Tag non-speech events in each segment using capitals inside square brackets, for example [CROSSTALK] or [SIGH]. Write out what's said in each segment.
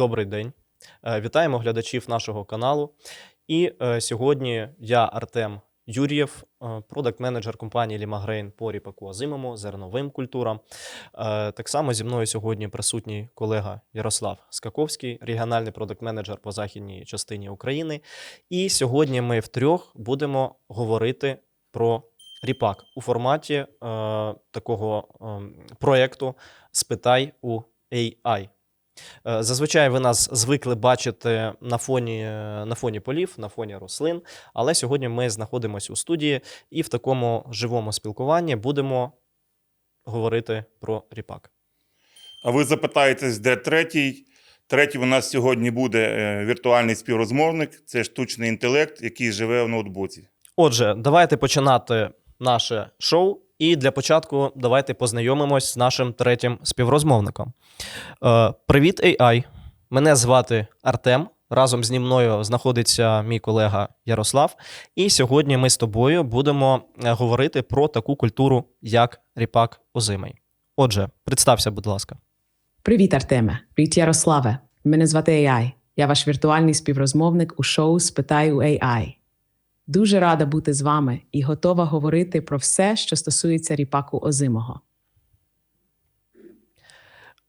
добрий день. Е, Вітаємо глядачів нашого каналу. І е, сьогодні я, Артем Юр'єв, е, продакт-менеджер компанії Лімагрейн по ріпаку озимому, зерновим культурам. Так само зі мною сьогодні присутній колега Ярослав Скаковський, регіональний продакт-менеджер по західній частині України. І сьогодні ми втрьох будемо говорити про ріпак у форматі е, такого е, проєкту Спитай у AI. Е, Зазвичай ви нас звикли бачити на фоні, е, на фоні полів, на фоні рослин, але сьогодні ми знаходимося у студії і в такому живому спілкуванні будемо говорити про ріпак. А ви запитаєтесь, де третій? Третій у нас сьогодні буде е, віртуальний співрозмовник. Це штучний інтелект, який живе в ноутбуці. Отже, давайте починати наше шоу. І для початку давайте познайомимось з нашим третім співрозмовником. Е, Привіт, AI! Мене звати Артем. Разом зі мною знаходиться мій колега Ярослав. І сьогодні ми з тобою будемо е, говорити про таку культуру, як ріпак озимий. Отже, представся, будь ласка. Привіт, Артеме. Привіт, Ярославе. Мене звати AI. Я ваш віртуальний співрозмовник у шоу Спитай у AI. Дуже рада бути з вами і готова говорити про все, що стосується ріпаку озимого.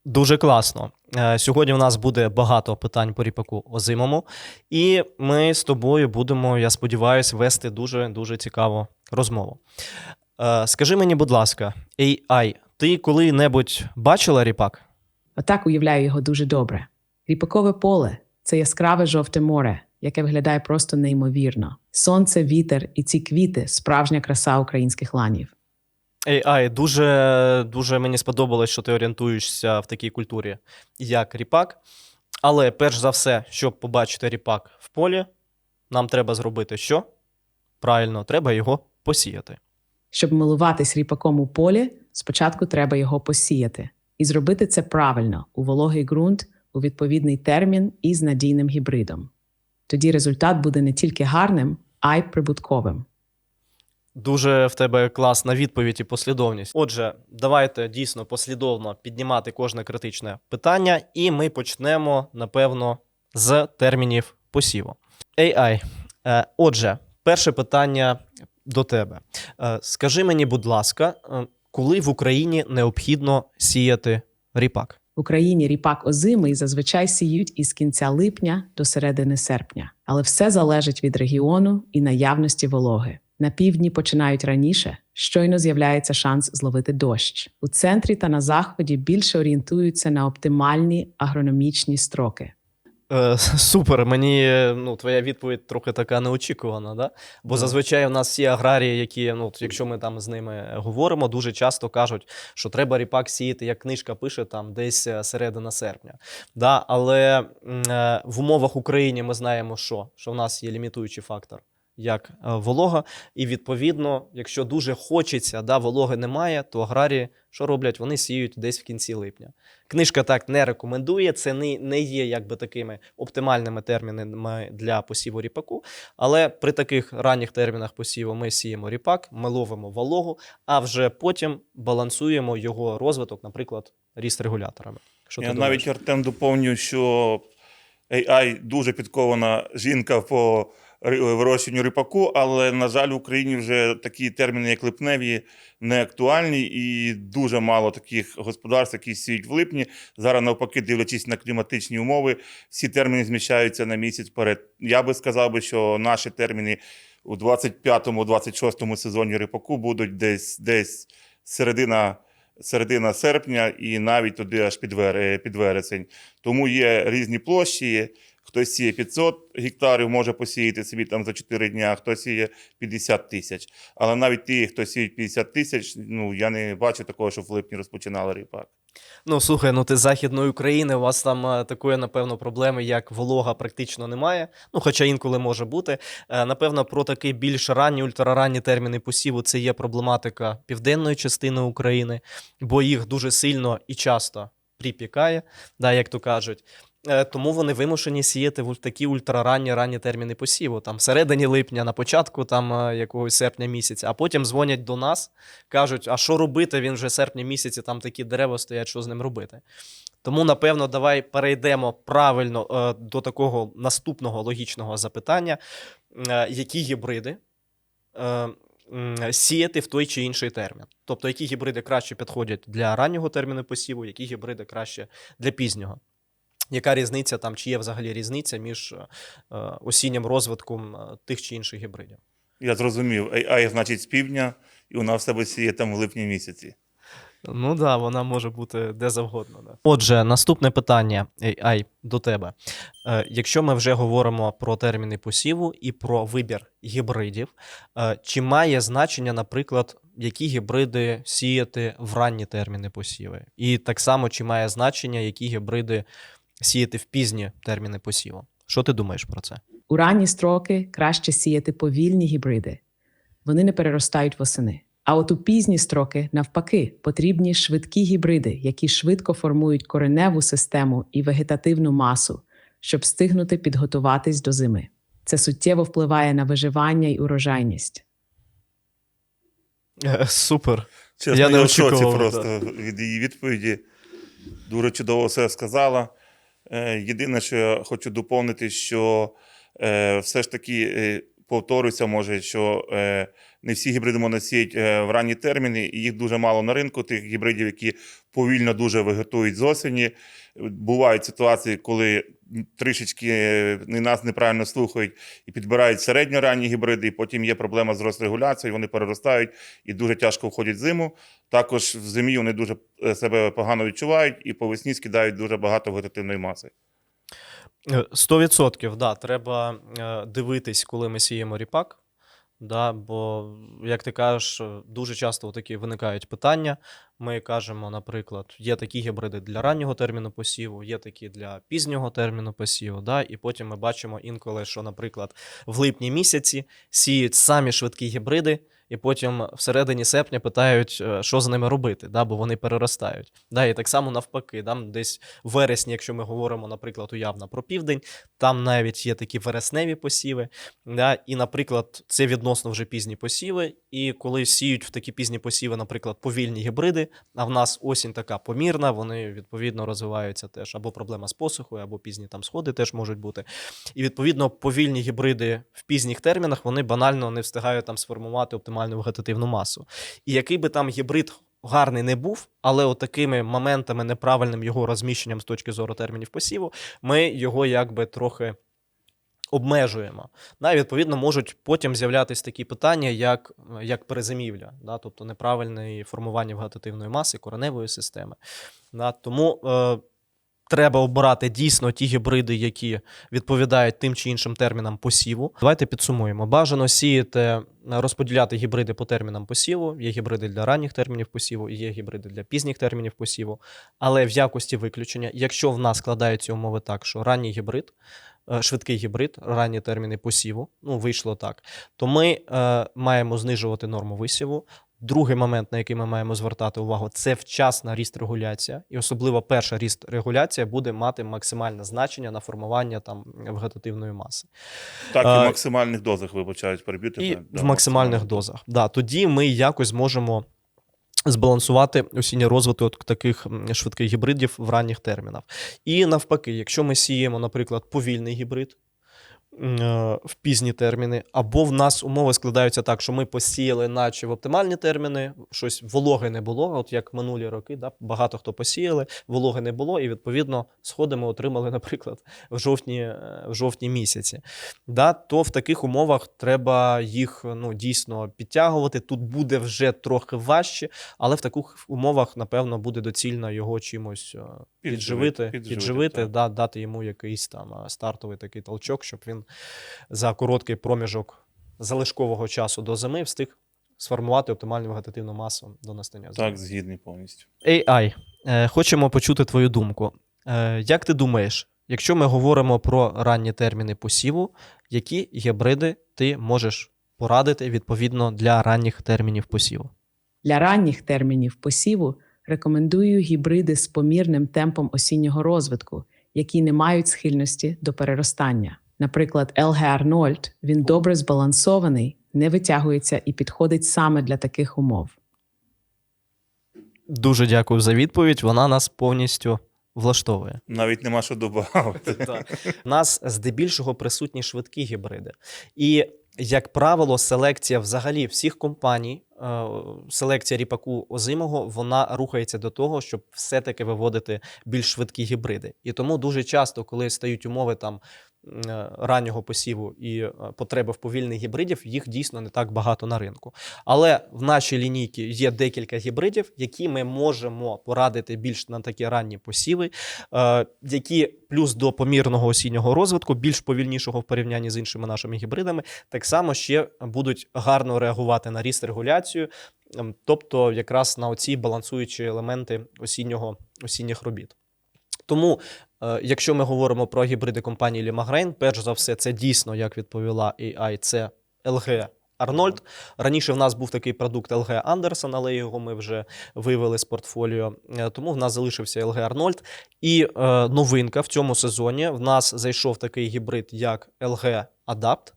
Дуже класно. Е, Сьогодні у нас буде багато питань по ріпаку озимому, і ми з тобою будемо, я сподіваюся, вести дуже дуже цікаву розмову. Е, Скажи мені, будь ласка, AI, ти коли-небудь бачила ріпак? Отак уявляю його дуже добре. Ріпакове поле це яскраве жовте море, яке виглядає просто неймовірно. Сонце, вітер і ці квіти справжня краса українських ланів. AI, дуже, дуже мені сподобалось, що ти орієнтуєшся в такій культурі, як ріпак. Але перш за все, щоб побачити ріпак в полі, нам треба зробити що? Правильно, треба його посіяти. Щоб милуватись ріпаком у полі, спочатку треба його посіяти. І зробити це правильно у вологий ґрунт, у відповідний термін і з надійним гібридом. Тоді результат буде не тільки гарним, а й прибутковим. Дуже в тебе класна відповідь і послідовність. Отже, давайте дійсно послідовно піднімати кожне критичне питання, і ми почнемо, напевно, з термінів посіву. AI. Е, Отже, перше питання до тебе. Е, Скажи мені, будь ласка, е, коли в Україні необхідно сіяти ріпак? В Україні ріпак озимий зазвичай сіють із кінця липня до середини серпня, але все залежить від регіону і наявності вологи. На півдні починають раніше, щойно з'являється шанс зловити дощ. У центрі та на заході більше орієнтуються на оптимальні агрономічні строки. Е, [LAUGHS] Супер, мені ну, твоя відповідь трохи така неочікувана, да? бо зазвичай у нас всі аграрії, які, ну, якщо ми там з ними говоримо, дуже часто кажуть, що треба ріпак сіяти, як книжка пише, там десь е, середина серпня. Да? Але е, в умовах України ми знаємо, що, що в нас є лімітуючий фактор. Як е, волога, і відповідно, якщо дуже хочеться, да, вологи немає, то аграрії що роблять? Вони сіють десь в кінці липня. Книжка так не рекомендує. Це не, не є якби такими оптимальними термінами для посіву ріпаку. Але при таких ранніх термінах посіву ми сіємо ріпак, ми ловимо вологу, а вже потім балансуємо його розвиток, наприклад, ріст регуляторами. Що Я ти навіть думаєш? Артем доповню, що AI дуже підкована жінка по ри- вирощуванню ріпаку, але, на жаль, в Україні вже такі терміни, як липневі, не актуальні, і дуже мало таких господарств, які сіють в липні. Зараз, навпаки, дивлячись на кліматичні умови, всі терміни зміщаються на місяць вперед. Я би сказав би, що наші терміни у 25-26 сезоні ріпаку будуть десь десь середина. Середина серпня і навіть туди аж під вересень. Тому є різні площі. Хтось сіє 500 гектарів, може посіяти собі там за 4 дня, хтось сіє 50 тисяч. Але навіть ті, хто сіють 50 тисяч, ну я не бачу такого, що в липні розпочинали ріпак. Ну слухай, ну ти з Західної України, у вас там е, такої, напевно, проблеми, як волога, практично немає. Ну, хоча інколи може бути. Е, Напевно, про такий більш ранні, ультраранні терміни посіву це є проблематика південної частини України, бо їх дуже сильно і часто припікає, да, як то кажуть. Е, Тому вони вимушені сіяти в такі ультраранні ранні терміни посіву, там всередині липня, на початку там е, якогось серпня місяця, а потім дзвонять до нас, кажуть, а що робити? Він вже серпня місяці, там такі дерева стоять, що з ним робити. Тому, напевно, давай перейдемо правильно е, до такого наступного логічного запитання: які гібриди сіяти в той чи інший термін? Тобто, які гібриди краще підходять для раннього терміну посіву, які гібриди краще для пізнього? Яка різниця там, чи є взагалі різниця між е, осіннім розвитком е, тих чи інших гібридів? Я зрозумів, AI значить з півдня, і вона в себе сіє там в липні місяці. Ну так, да, вона може бути де завгодно. Да. Отже, наступне питання AI, до тебе. Е, якщо ми вже говоримо про терміни посіву і про вибір гібридів, е, чи має значення, наприклад, які гібриди сіяти в ранні терміни посіви? І так само, чи має значення, які гібриди сіяти в пізні терміни посіву? Що ти думаєш про це? У ранні строки краще сіяти повільні гібриди. Вони не переростають восени. А от у пізні строки, навпаки, потрібні швидкі гібриди, які швидко формують кореневу систему і вегетативну масу, щоб встигнути підготуватись до зими. Це суттєво впливає на виживання і урожайність. Е, Супер. Чесно, Я я, не в шоці очікував, просто від її відповіді. Дуже чудово все сказала. Е, Єдине, що я хочу доповнити, що е, все ж таки е, повторюся, може, що не всі гібриди можна е, в ранні терміни, і їх дуже мало на ринку, тих гібридів, які повільно дуже вегетують з осені. Бувають ситуації, коли трішечки е, нас неправильно слухають і підбирають середньоранні гібриди, і потім є проблема з розрегуляцією, вони переростають і дуже тяжко входять зиму. Також в зимі вони дуже е, себе погано відчувають і по весні скидають дуже багато вегетативної маси. Е, Сто відсотків, да, треба дивитись, коли ми сіємо ріпак. Да, бо, як ти кажеш, дуже часто такі виникають питання. Ми кажемо, наприклад, є такі гібриди для раннього терміну посіву, є такі для пізнього терміну посіву. Да, і потім ми бачимо інколи, що, наприклад, в липні місяці сіють самі швидкі гібриди, і потім всередині серпня питають, е, що з ними робити, да, бо вони переростають. Да, і так само навпаки, там десь в вересні, якщо ми говоримо, наприклад, уявно про південь, там навіть є такі вересневі посіви. Да, і, наприклад, це відносно вже пізні посіви. І коли сіють в такі пізні посіви, наприклад, повільні гібриди, а в нас осінь така помірна, вони відповідно розвиваються теж або проблема з посухою, або пізні там сходи теж можуть бути. І відповідно повільні гібриди в пізніх термінах вони банально не встигають там сформувати оптимальну вегетативну масу. І який би там гібрид гарний не був, але от такими моментами неправильним його розміщенням з точки зору термінів посіву, ми його якби трохи. Обмежуємо. Да, відповідно, можуть потім з'являтися такі питання, як, як перезимівля, да, тобто неправильне формування вегетативної маси, кореневої системи. Да, тому е, треба обирати дійсно ті гібриди, які відповідають тим чи іншим термінам посіву. Давайте підсумуємо. Бажано сіяти, розподіляти гібриди по термінам посіву. Є гібриди для ранніх термінів посіву, є гібриди для пізніх термінів посіву. Але в якості виключення, якщо в нас складаються умови так, що ранній гібрид, е, швидкий гібрид, ранні терміни посіву, ну вийшло так, то ми е, маємо знижувати норму висіву. Другий момент, на який ми маємо звертати увагу, це вчасна ріст регуляція, і особливо перша ріст регуляція буде мати максимальне значення на формування там вегетативної маси. Так, і в максимальних дозах вибачають переб'юти. І да, в максимальних дозах. Да, тоді ми якось зможемо збалансувати осінній розвиток таких швидких гібридів в ранніх термінах. І навпаки, якщо ми сіємо, наприклад, повільний гібрид. Е, В пізні терміни, або в нас умови складаються так, що ми посіяли, наче в оптимальні терміни, щось вологи не було. От як минулі роки, да, багато хто посіяли, вологи не було, і відповідно сходи ми отримали, [LAUGHS] наприклад, в жовтні, е, в жовтні місяці да, то в таких умовах треба їх ну, дійсно підтягувати. Тут буде вже трохи важче, але в таких умовах, напевно, буде доцільно його чимось е, підживити, підживити, підживити, да, дати йому якийсь там стартовий такий толчок, щоб він за короткий проміжок залишкового часу до зими встиг сформувати оптимальну вегетативну масу до настання зими. Так, згідний повністю. AI, е, хочемо почути твою думку. Е, як ти думаєш, якщо ми говоримо про ранні терміни посіву, які гібриди ти можеш порадити відповідно для ранніх термінів посіву? Для ранніх термінів посіву рекомендую гібриди з помірним темпом осіннього розвитку, які не мають схильності до переростання. Наприклад, LG Arnold він добре збалансований, не витягується і підходить саме для таких умов. Дуже дякую за відповідь. Вона нас повністю влаштовує. Навіть нема що додати. У нас здебільшого присутні швидкі гібриди. І, як правило, селекція взагалі всіх компаній, е, селекція ріпаку озимого, вона рухається до того, щоб все-таки виводити більш швидкі гібриди. І тому дуже часто, коли стають умови там. Е, Раннього посіву і е, потреби в повільних гібридів, їх дійсно не так багато на ринку. Але в нашій лінійці є декілька гібридів, які ми можемо порадити більш на такі ранні посіви, е, які плюс до помірного осіннього розвитку, більш повільнішого в порівнянні з іншими нашими гібридами, так само ще будуть гарно реагувати на ріст регуляцію, ем, тобто якраз на оці балансуючі елементи осіннього, осінніх робіт. Тому, е, якщо ми говоримо про гібриди компанії Лімагрейн, перш за все, це дійсно, як відповіла AI, це LG Арнольд. Раніше в нас був такий продукт LG Андерсон, але його ми вже вивели з портфоліо. Е, Тому в нас залишився LG Арнольд. І е, новинка в цьому сезоні в нас зайшов такий гібрид, як LG Adapt.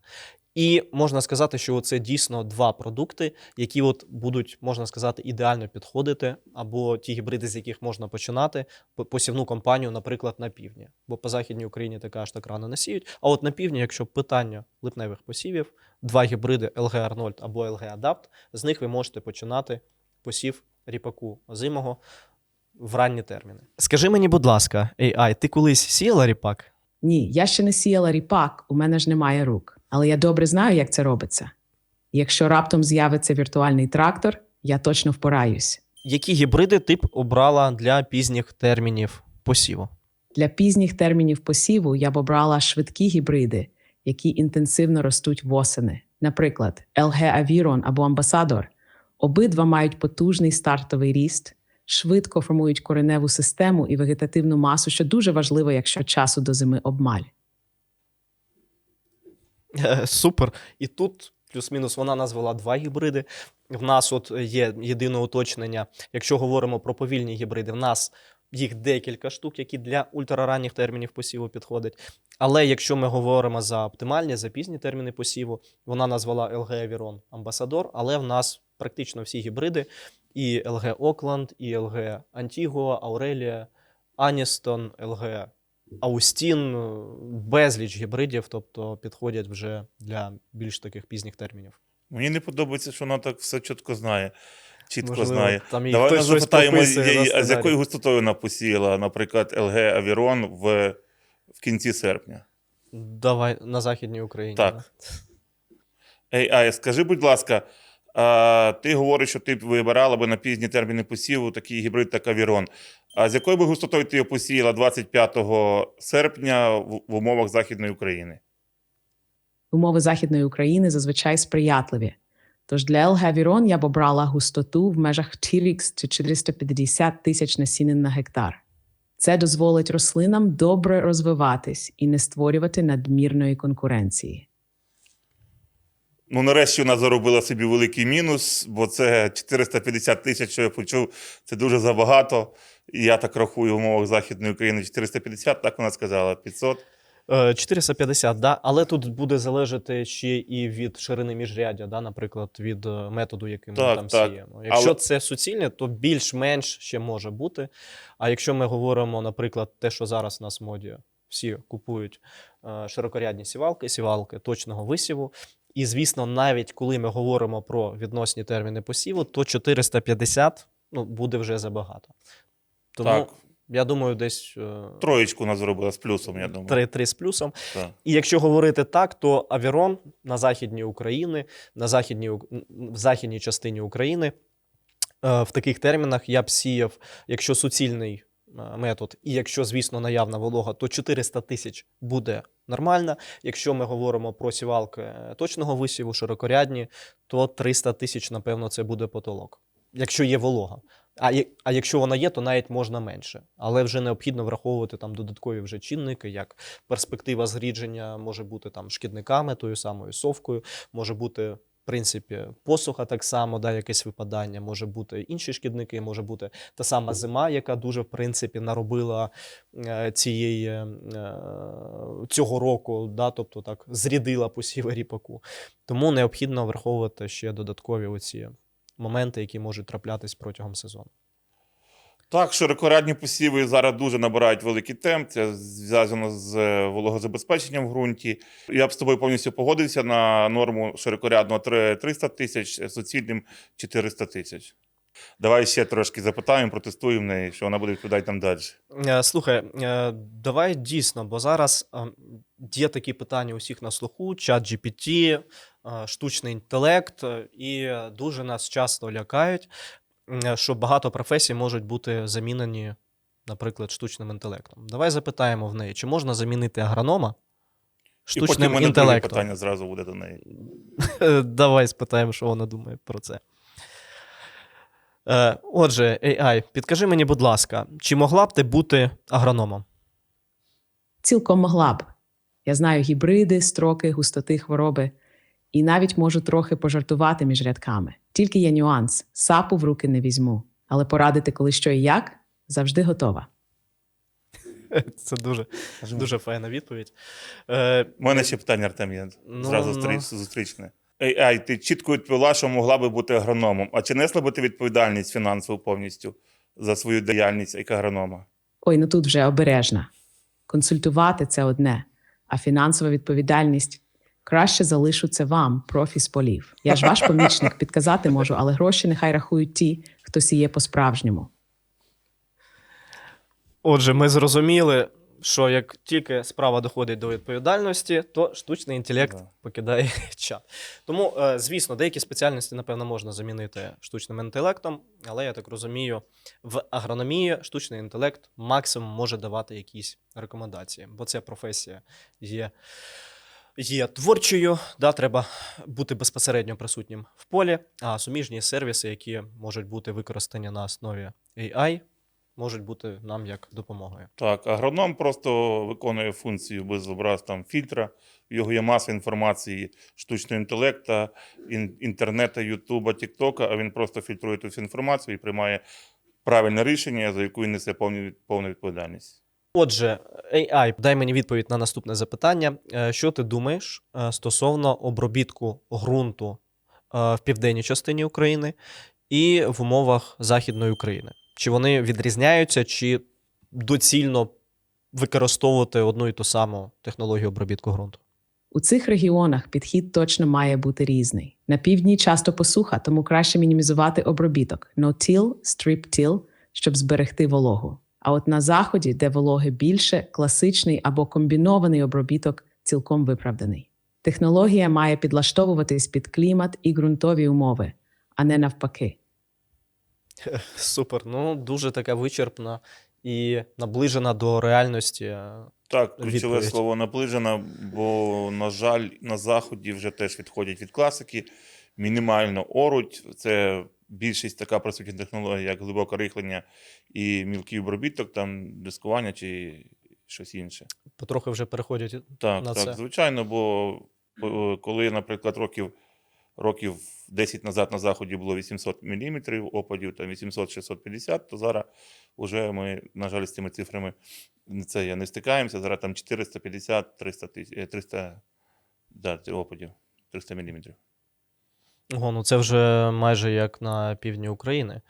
І можна сказати, що це дійсно два продукти, які от будуть, можна сказати, ідеально підходити, або ті гібриди, з яких можна починати посівну кампанію, наприклад, на півдні. Бо по західній Україні така аж так рано не сіють. А от на півдні, якщо питання липневих посівів, два гібриди LG Arnold або LG Adapt, з них ви можете починати посів ріпаку озимого в ранні терміни. Скажи мені, будь ласка, AI, ти колись сіяла ріпак? Ні, я ще не сіяла ріпак, у мене ж немає рук. Але я добре знаю, як це робиться. Якщо раптом з'явиться віртуальний трактор, я точно впораюсь. Які гібриди ти б обрала для пізніх термінів посіву? Для пізніх термінів посіву я б обрала швидкі гібриди, які інтенсивно ростуть восени. Наприклад, LG Aviron або Ambassador. Обидва мають потужний стартовий ріст, швидко формують кореневу систему і вегетативну масу, що дуже важливо, якщо часу до зими обмаль. [LAUGHS] Супер. І тут плюс-мінус вона назвала два гібриди. В нас от є єдине уточнення. Якщо говоримо про повільні гібриди, в нас їх декілька штук, які для ультраранніх термінів посіву підходять. Але якщо ми говоримо за оптимальні, за пізні терміни посіву, вона назвала LG Aviron Ambassador, але в нас практично всі гібриди: і LG Oakland, і LG Antigua, Aurelia, Aniston, LG Аустін, е, безліч гібридів, тобто підходять вже для більш таких пізніх термінів. Мені не подобається, що вона так все чітко знає. Чітко Можливо, знає. там Давай хтось нас щось запитаємо, її, а з якою густотою вона посіяла, наприклад, LG Aviron в, в кінці серпня. Давай на Західній Україні. Так. да. AI, скажи, будь ласка, а, ти говориш, що ти вибирала би на пізні терміни посіву такий гібрид, як Авірон. А з якою би густотою ти його посіяла 25 серпня в, умовах Західної України? Умови Західної України зазвичай сприятливі. Тож для LG Aviron я б обрала густоту в межах 4x 450 тисяч насінин на гектар. Це дозволить рослинам добре розвиватись і не створювати надмірної конкуренції. Ну, нарешті вона заробила собі великий мінус, бо це 450 тисяч, що я почув, це дуже забагато. І я так рахую в умовах Західної України 450, так вона сказала, 500. Е, 450, да, але тут буде залежати ще і від ширини міжряддя, да, наприклад, від е, методу, яким ми там так. сіємо. Якщо Але- це суцільне, то більш-менш ще може бути. А якщо ми говоримо, наприклад, те, що зараз у нас в моді всі купують е, широкорядні сівалки, сівалки точного висіву. І, звісно, навіть коли ми говоримо про відносні терміни посіву, то 450 ну, буде вже забагато. Тому Так. я думаю, десь е, Троєчку вона зробила з плюсом, я думаю. 3-3 з плюсом. Так. І якщо говорити так, то Авірон на західній України, на західній, в західній частині України е, в таких термінах я б сіяв, якщо суцільний е, метод, і якщо, звісно, наявна волога, то 400 тисяч буде нормально. Якщо ми говоримо про сівалки е, точного висіву, широкорядні, то 300 тисяч, напевно, це буде потолок. Якщо є волога. А, а якщо вона є, то навіть можна менше. Але вже необхідно враховувати там додаткові вже чинники, як перспектива зрідження може бути там шкідниками, тою самою совкою, може бути. Принципі, посуха так само, да, якесь випадання, може бути інші шкідники, може бути та сама зима, яка дуже в принципі наробила е, цієї е, цього року, да, тобто так зрідила посіви ріпаку. Тому необхідно враховувати ще додаткові оці моменти, які можуть траплятись протягом сезону. Так, широкорядні посіви зараз дуже набирають великий темп. Це зв'язано з е, вологозабезпеченням в ґрунті. Я б з тобою повністю погодився на норму широкорядного 300 тисяч, суцільним 400 тисяч. Давай ще трошки запитаємо, протестуємо неї, що вона буде відповідати нам далі. Е, Слухай, е, давай дійсно, бо зараз е, є такі питання усіх на слуху: чат GPT, е, штучний інтелект, е, і дуже нас часто лякають, е, що багато професій можуть бути замінені, наприклад, штучним інтелектом. Давай запитаємо в неї, чи можна замінити агронома І потім в штучним мене інтелектом? питання зразу буде до неї. Давай спитаємо, що вона думає про це. Е, Отже, AI, підкажи мені, будь ласка, чи могла б ти бути агрономом? Цілком могла б. Я знаю гібриди, строки, густоти хвороби і навіть можу трохи пожартувати між рядками. Тільки є нюанс: сапу в руки не візьму, але порадити, коли що і як, завжди готова. [LAUGHS] Це дуже, дуже файна відповідь. Е, У мене ще питання, Артем, є Ну, зразу ну. зустріч- зустрічне. AI, ти чітко відповіла, що могла би бути агрономом. А чи несла би ти відповідальність фінансову повністю за свою діяльність як агронома? Ой, ну тут вже обережна. Консультувати це одне, а фінансова відповідальність краще залишу це вам, профі з полів. Я ж ваш помічник, підказати можу, але гроші нехай рахують ті, хто сіє по-справжньому. Отже, ми зрозуміли, що як тільки справа доходить до відповідальності, то штучний інтелект Да. покидає [LAUGHS] чат. Тому, е, звісно, деякі спеціальності, напевно, можна замінити штучним інтелектом, але я так розумію, в агрономії штучний інтелект максимум може давати якісь рекомендації, бо ця професія є. Є творчою, да, треба бути безпосередньо присутнім в полі, а суміжні сервіси, які можуть бути використані на основі AI, можуть бути нам як допомогою. Так, агроном просто виконує функцію без образ там фільтра. Його є маса інформації штучного інтелекту, ін- інтернету, Ютуба, Тіктока, а він просто фільтрує ту всю інформацію і приймає правильне рішення, за яку він несе повну відповідальність. Отже, AI, дай мені відповідь на наступне запитання. Е, Що ти думаєш е, стосовно обробітку ґрунту е, в південній частині України і в умовах Західної України? Чи вони відрізняються, чи доцільно використовувати одну і ту саму технологію обробітку ґрунту? У цих регіонах підхід точно має бути різний. На півдні часто посуха, тому краще мінімізувати обробіток no-till, strip-till, щоб зберегти вологу. А от на заході, де вологи більше, класичний або комбінований обробіток цілком виправданий. Технологія має підлаштовуватись під клімат і ґрунтові умови, а не навпаки. [LAUGHS] Супер. Ну, дуже така вичерпна і наближена до реальності. е, Так, ключове Відповідь. слово наближена, бо, на жаль, на заході вже теж відходять від класики. Мінімально оруть. Це більшість така присутня технологія, як глибоке рихлення і мілкий обробіток, там дискування чи щось інше. Потрохи вже переходять Так, на так, це. звичайно, бо коли, наприклад, років, років 10 назад на заході було 800 мм опадів, там 800-650, то зараз вже ми, на жаль, з цими цифрами це я не стикаємося. Зараз там 450-300 тисяч, е, 300 да, опадів, 300 мм. Ого, ну це вже майже як на півдні України.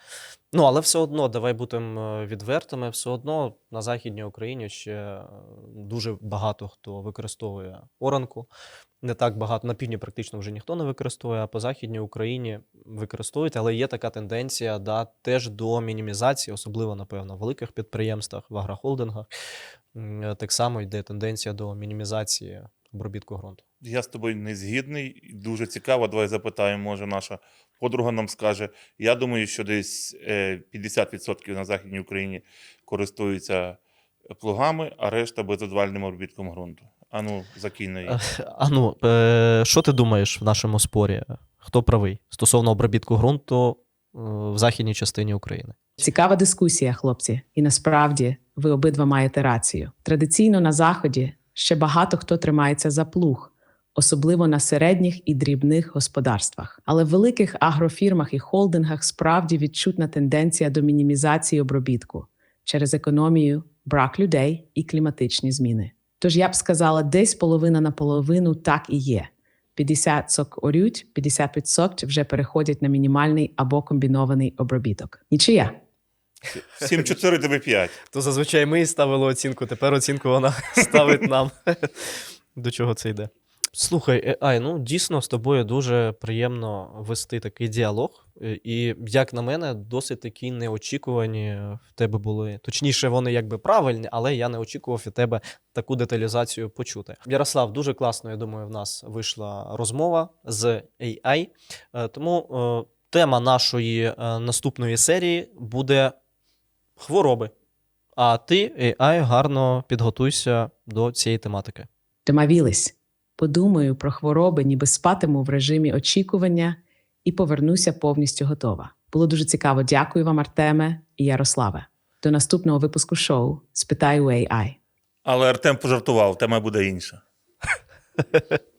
Ну, але все одно, давай будемо е, відвертими, все одно на Західній Україні ще е, дуже багато хто використовує оранку. Не так багато. На півдні практично вже ніхто не використовує, а по Західній Україні використовують. Але є така тенденція да, теж до мінімізації, особливо, напевно, в великих підприємствах, в агрохолдингах. Е, Так само йде тенденція до мінімізації обробітку ґрунту. Я з тобою не згідний. Дуже цікаво. Давай запитаємо, може, наша подруга нам скаже. Я думаю, що десь е, 50% на Західній Україні користуються плугами, а решта безодвальним обробітком ґрунту. Ану, закинь на її. А ну, е, що ти думаєш в нашому спорі? Хто правий стосовно обробітку ґрунту е, в західній частині України? Цікава дискусія, хлопці, і насправді ви обидва маєте рацію. Традиційно на заході ще багато хто тримається за плуг, особливо на середніх і дрібних господарствах. Але в великих агрофірмах і холдингах справді відчутна тенденція до мінімізації обробітку через економію, брак людей і кліматичні зміни. Тож я б сказала, десь половина на половину так і є. 50 сок орють, 50% вже переходять на мінімальний або комбінований обробіток. Нічия. 7-4 тебе 5. То зазвичай ми ставили оцінку, тепер оцінку вона [LAUGHS] ставить нам. [LAUGHS] До чого це йде? Слухай, AI, ну дійсно з тобою дуже приємно вести такий діалог. Е, І, як на мене, досить такі неочікувані в тебе були. Точніше, вони якби правильні, але я не очікував від тебе таку деталізацію почути. Ярослав, дуже класно, я думаю, в нас вийшла розмова з AI. Е, Тому е, тема нашої е, наступної серії буде хвороби. А ти, AI, гарно підготуйся до цієї тематики. Домовілись. Подумаю про хвороби, ніби спатиму в режимі очікування і повернуся повністю готова. Було дуже цікаво. Дякую вам, Артеме і Ярославе. До наступного випуску шоу Спитаю AI. Але Артем пожартував, тема буде інша. [LAUGHS]